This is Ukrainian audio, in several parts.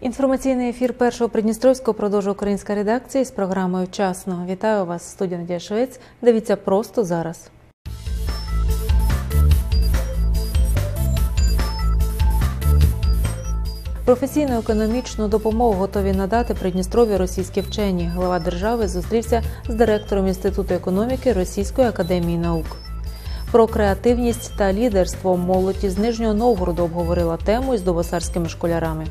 Інформаційний ефір першого Придністровського продовжує українська редакція з програмою Вчасно. Вітаю вас, студія Надія Швець. Дивіться просто зараз. Професійну економічну допомогу готові надати Придністрові російські вчені. Глава держави зустрівся з директором інституту економіки Російської академії наук. Про креативність та лідерство молоді з Нижнього Новгороду обговорила тему із добосарськими школярами.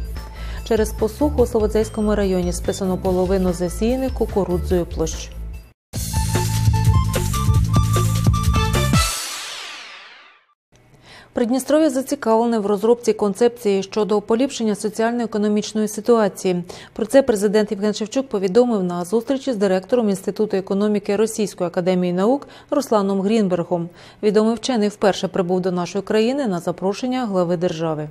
Через посуху у Слободзейському районі списано половину засіяних кукурудзою площ. Придністров'я зацікавлене в розробці концепції щодо поліпшення соціально-економічної ситуації. Про це президент Євген Шевчук повідомив на зустрічі з директором інституту економіки Російської академії наук Русланом Грінбергом. Відомий вчений вперше прибув до нашої країни на запрошення глави держави.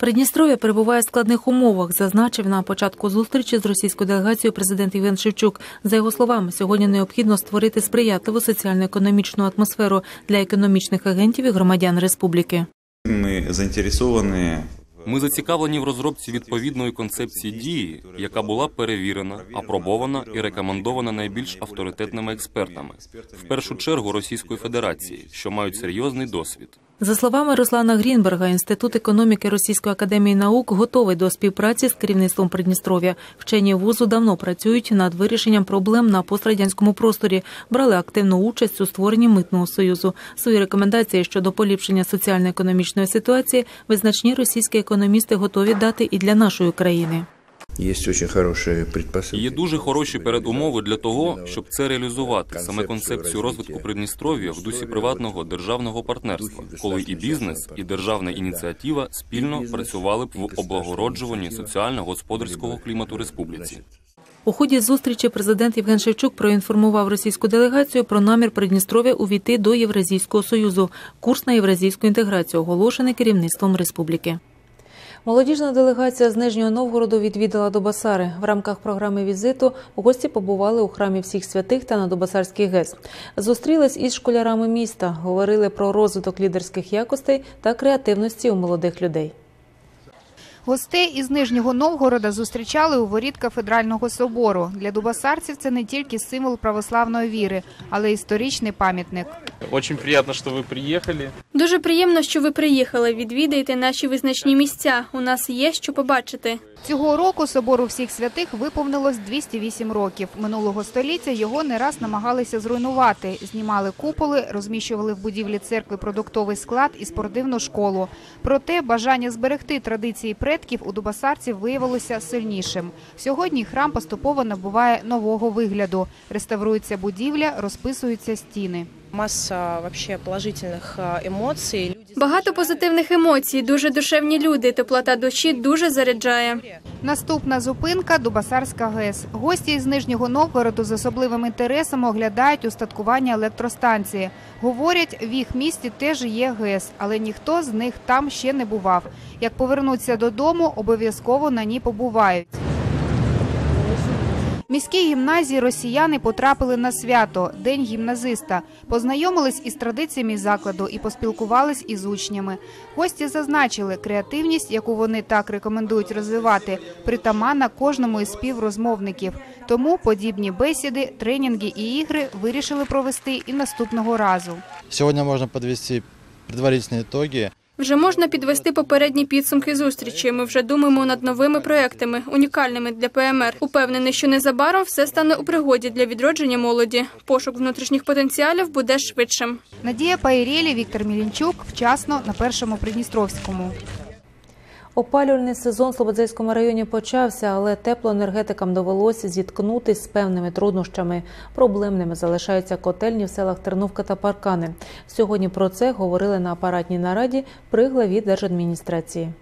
Придністров'я перебуває в складних умовах, зазначив на початку зустрічі з російською делегацією президент Євген Шевчук. За його словами, сьогодні необхідно створити сприятливу соціально-економічну атмосферу для економічних агентів і громадян республіки. Ми заінтересовані Ми зацікавлені в розробці відповідної концепції дії, яка була перевірена, апробована і рекомендована найбільш авторитетними експертами, в першу чергу Російської Федерації, що мають серйозний досвід. За словами Руслана Грінберга, інститут економіки Російської академії наук готовий до співпраці з керівництвом Придністров'я. Вчені вузу давно працюють над вирішенням проблем на пострадянському просторі, брали активну участь у створенні митного союзу. Свої рекомендації щодо поліпшення соціально-економічної ситуації визначні російські економісти готові дати і для нашої країни. Есть очень хорошие предпосылки. Є дуже хороші передумови для того, щоб це реалізувати саме концепцію розвитку Придністров'я в дусі приватного державного партнерства, коли і бізнес, і державна ініціатива спільно працювали б в облагороджуванні соціально-господарського клімату республіці. У ході зустрічі президент Євген Шевчук проінформував російську делегацію про намір Придністров'я увійти до Євразійського союзу. Курс на євразійську інтеграцію оголошений керівництвом республіки. Молодіжна делегація з Нижнього Новгороду відвідала Добасари. В рамках програми візиту гості побували у храмі всіх святих та на Добасарський ГЕС. Зустрілись із школярами міста, говорили про розвиток лідерських якостей та креативності у молодих людей. Гостей із Нижнього Новгорода зустрічали у воріт кафедрального собору. Для дубасарців це не тільки символ православної віри, але й історичний пам'ятник. Очень приятно, что вы приехали. Дуже приємно, що ви приїхали. Відвідайте наші визначні місця. У нас є що побачити. Цього року собору всіх святих виповнилось 208 років. Минулого століття його не раз намагалися зруйнувати. Знімали куполи, розміщували в будівлі церкви продуктовий склад і спортивну школу. Проте бажання зберегти традиції предків у дубасарців виявилося сильнішим. Сьогодні храм поступово набуває нового вигляду. Реставрується будівля, розписуються стіни. Маса вообще положительних емоцій. Багато позитивних емоцій, дуже душевні люди. Теплота душі дуже заряджає. Наступна зупинка Дубасарська ГЕС. Гості із Нижнього Новгороду з особливим інтересом оглядають устаткування електростанції. Говорять, в їх місті теж є ГЕС, але ніхто з них там ще не бував. Як повернуться додому, обов'язково на ній побувають. Міській гімназії росіяни потрапили на свято День гімназиста. Познайомились із традиціями закладу і поспілкувались із учнями. Гості зазначили, креативність, яку вони так рекомендують розвивати, притаманна кожному із співрозмовників. Тому подібні бесіди, тренінги і ігри вирішили провести і наступного разу. Сегодня можно подвести предварительные итоги. Вже можна підвести попередні підсумки зустрічі. Ми вже думаємо над новими проектами, унікальними для ПМР. Упевнений, що незабаром все стане у пригоді для відродження молоді. Пошук внутрішніх потенціалів буде швидшим. Надія Пайрєлі, Віктор Мілінчук. Вчасно на першому Придністровському. Опалювальний сезон в Слободзейському районі почався, але теплоенергетикам довелося зіткнутися з певними труднощами. Проблемними залишаються котельні в селах Терновка та Паркани. Сьогодні про це говорили на апаратній нараді при главі держадміністрації.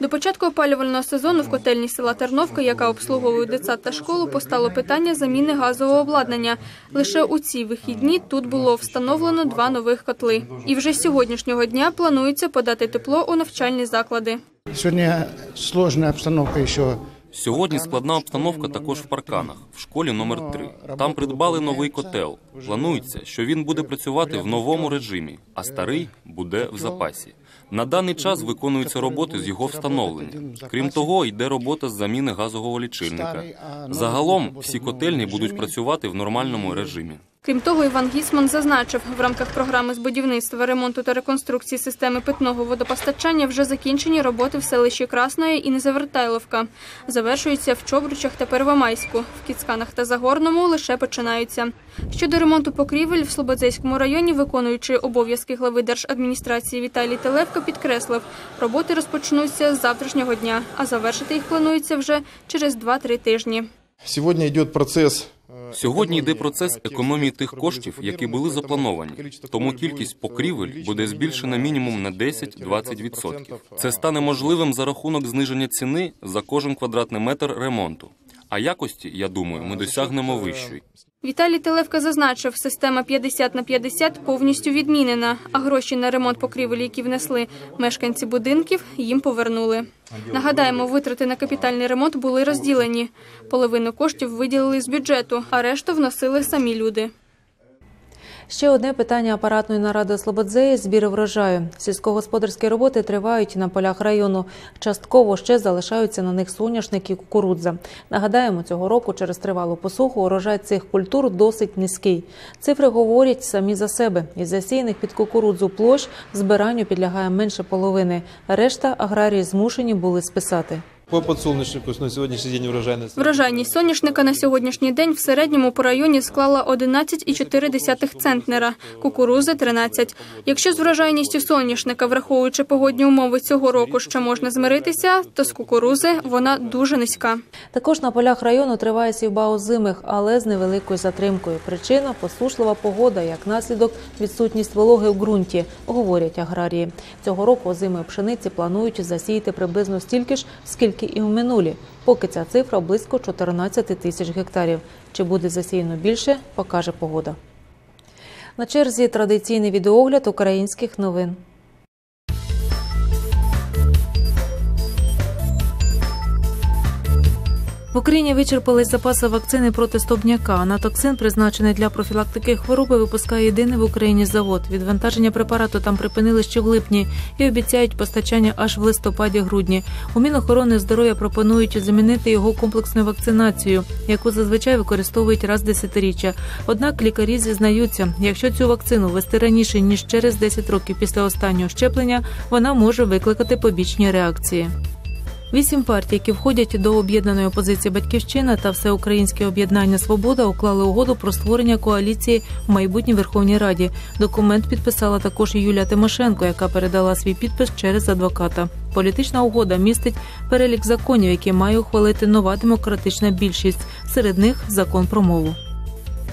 До початку опалювального сезону в котельні села Терновка, яка обслуговує дитсад та школу, постало питання заміни газового обладнання. Лише у ці вихідні тут було встановлено два нових котли. І вже з сьогоднішнього дня планується подати тепло у навчальні заклади. Сегодня сложная обстановка еще. Сьогодні складна обстановка також в парканах, в школі номер 3 Там придбали новий котел. Планується, що він буде працювати в новому режимі, а старий буде в запасі. На даний час виконуються роботи з його встановлення. Крім того, йде робота з заміни газового лічильника. Загалом всі котельні будуть працювати в нормальному режимі. Крім того, Іван Гісман зазначив, в рамках програми з будівництва, ремонту та реконструкції системи питного водопостачання вже закінчені роботи в селищі Красної і Незавертайловка. Завершуються в Чобручах та Первомайську. В Кіцканах та Загорному лише починаються. Щодо ремонту покрівель в Слободзейському районі, виконуючий обов'язки глави держадміністрації Віталій Телевка підкреслив, роботи розпочнуться з завтрашнього дня, а завершити їх планується вже через 2-3 тижні. Сьогодні йде процес Сьогодні йде процес економії тих коштів, які були заплановані. Тому кількість покрівель буде збільшена мінімум на 10-20%. Це стане можливим за рахунок зниження ціни за кожен квадратний метр ремонту. А якості, я думаю, ми досягнемо вищої. Віталій Телевка зазначив, система 50 на 50 повністю відмінена, а гроші на ремонт покрівель, які внесли мешканці будинків, їм повернули. Нагадаємо, витрати на капітальний ремонт були розділені. Половину коштів виділили з бюджету, а решту вносили самі люди. Ще одне питання апаратної наради Слободзеї – збір врожаю. Сільськогосподарські роботи тривають на полях району. Частково ще залишаються на них соняшник і кукурудза. Нагадаємо, цього року через тривалу посуху урожай цих культур досить низький. Цифри говорять самі за себе. Із засіяних під кукурудзу площ збиранню підлягає менше половини. Решта аграрії змушені були списати. По подсолнечнику на сьогоднішній день врожайність. Врожайність соняшника на сьогоднішній день в середньому по районі склала 11,4 центнера, кукурузи – 13. Якщо з врожайністю соняшника, враховуючи погодні умови цього року, ще можна змиритися, то з кукурузи вона дуже низька. Також на полях району триває сівба озимих, але з невеликою затримкою. Причина – посушлива погода, як наслідок відсутність вологи в ґрунті, говорять аграрії. Цього року озимої пшениці планують засіяти приблизно стільки ж, скільки і в минулі. Поки ця цифра близько 14 тисяч гектарів. Чи буде засіяно більше, покаже погода. На черзі традиційний відеогляд українських новин. В Україні вичерпались запаси вакцини проти стовбняка. На токсин, призначений для профілактики хвороби, випускає єдиний в Україні завод. Відвантаження препарату там припинили ще в липні і обіцяють постачання аж в листопаді-грудні. У Мінохорони здоров'я пропонують замінити його комплексною вакцинацією, яку зазвичай використовують раз десятиріччя. Однак лікарі зізнаються, якщо цю вакцину ввести раніше ніж через 10 років після останнього щеплення, вона може викликати побічні реакції. Вісім партій, які входять до об'єднаної опозиції Батьківщина та Всеукраїнське об'єднання Свобода, уклали угоду про створення коаліції в майбутній Верховній Раді. Документ підписала також Юлія Тимошенко, яка передала свій підпис через адвоката. Політична угода містить перелік законів, які має ухвалити нова демократична більшість. Серед них закон про мову.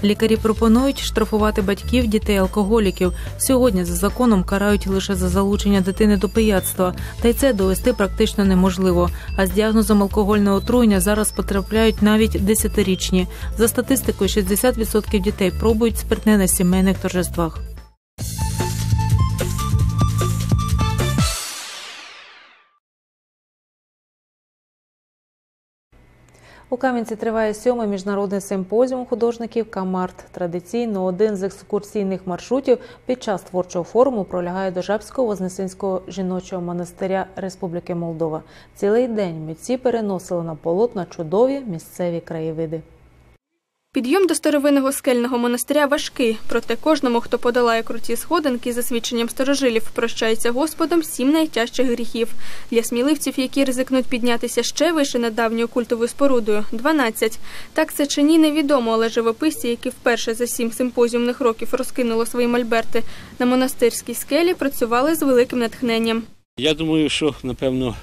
Лікарі пропонують штрафувати батьків дітей алкоголіків. Сьогодні за законом карають лише за залучення дитини до пияцтва, та й це довести практично неможливо. А з діагнозом алкогольного отруєння зараз потрапляють навіть десятирічні. За статистикою, 60% дітей пробують спиртне на сімейних торжествах. У Кам'янці триває сьомий міжнародний симпозіум художників Камарт. Традиційно один з екскурсійних маршрутів під час творчого форуму пролягає до Жабського Вознесенського жіночого монастиря Республіки Молдова. Цілий день митці переносили на полотна чудові місцеві краєвиди. Підйом до старовинного скельного монастиря важкий, проте кожному, хто подолає круті сходинки, за свідченням старожилів, прощається Господом сім найтяжчих гріхів. Для сміливців, які ризикнуть піднятися ще вище над давньою культовою спорудою – 12. Так це чи ні, невідомо, але живописці, які вперше за сім симпозіумних років розкинули свої мольберти на монастирській скелі, працювали з великим натхненням. Я думаю, що напевно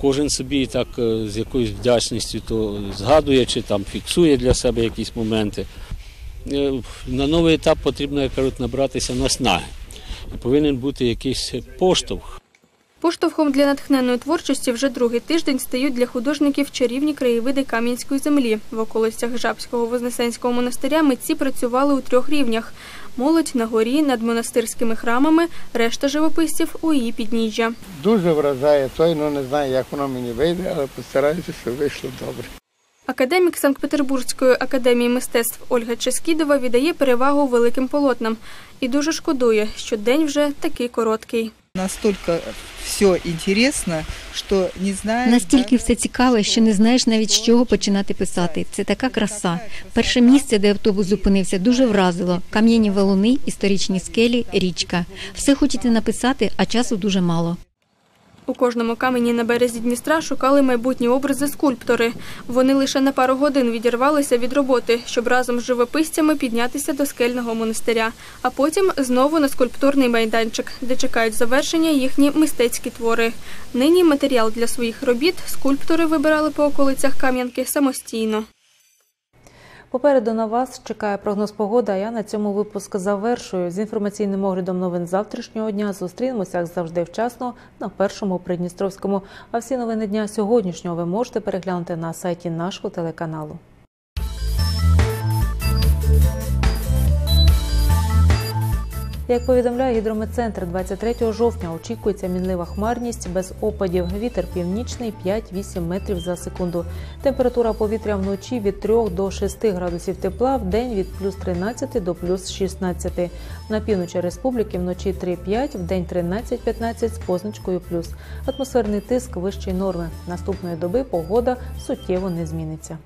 кожен собі так з якоюсь вдячністю то згадує чи там фіксує для себе якісь моменти. На новий етап потрібно, як кажуть, набратися наснаги. І повинен бути якийсь поштовх. Поштовхом для натхненної творчості вже другий тиждень стають для художників чарівні краєвиди Кам'янської землі. В околицях Жабського Вознесенського монастиря митці працювали у трьох рівнях. Молодь на горі над монастирськими храмами, решта живописців у її підніжжя. Дуже вражає той, ну не знаю, як воно мені вийде, але постараюся, щоб вийшло добре. Академік Санкт-Петербурзької академії мистецтв Ольга Ческідова віддає перевагу великим полотнам і дуже шкодує, що день вже такий короткий. Настолько все інтересно, що не знаешь... Настільки все цікаве, що не знаєш навіть з чого починати писати. Це така краса. Перше місце, де автобус зупинився, дуже вразило. Кам'яні валуни, історичні скелі, річка. Все хочете написати, а часу дуже мало. У кожному камені на березі Дністра шукали майбутні образи скульптори. Вони лише на пару годин відірвалися від роботи, щоб разом з живописцями піднятися до скельного монастиря, а потім знову на скульптурний майданчик, де чекають завершення їхні мистецькі твори. Нині матеріал для своїх робіт скульптори вибирали по околицях Кам'янки самостійно. Попереду на вас чекає прогноз погоди. А я на цьому випуск завершую. З інформаційним оглядом новин завтрашнього дня зустрінемося як завжди вчасно на першому Придністровському. А всі новини дня сьогоднішнього ви можете переглянути на сайті нашого телеканалу. Як повідомляє гідрометцентр, 23 жовтня очікується мінлива хмарність без опадів. Вітер північний 5-8 метрів за секунду. Температура повітря вночі від 3 до 6 градусів тепла, в день від плюс 13 до плюс 16. На півночі республіки вночі 3-5, в день 13-15 з позначкою плюс. Атмосферний тиск вищий норми. Наступної доби погода суттєво не зміниться.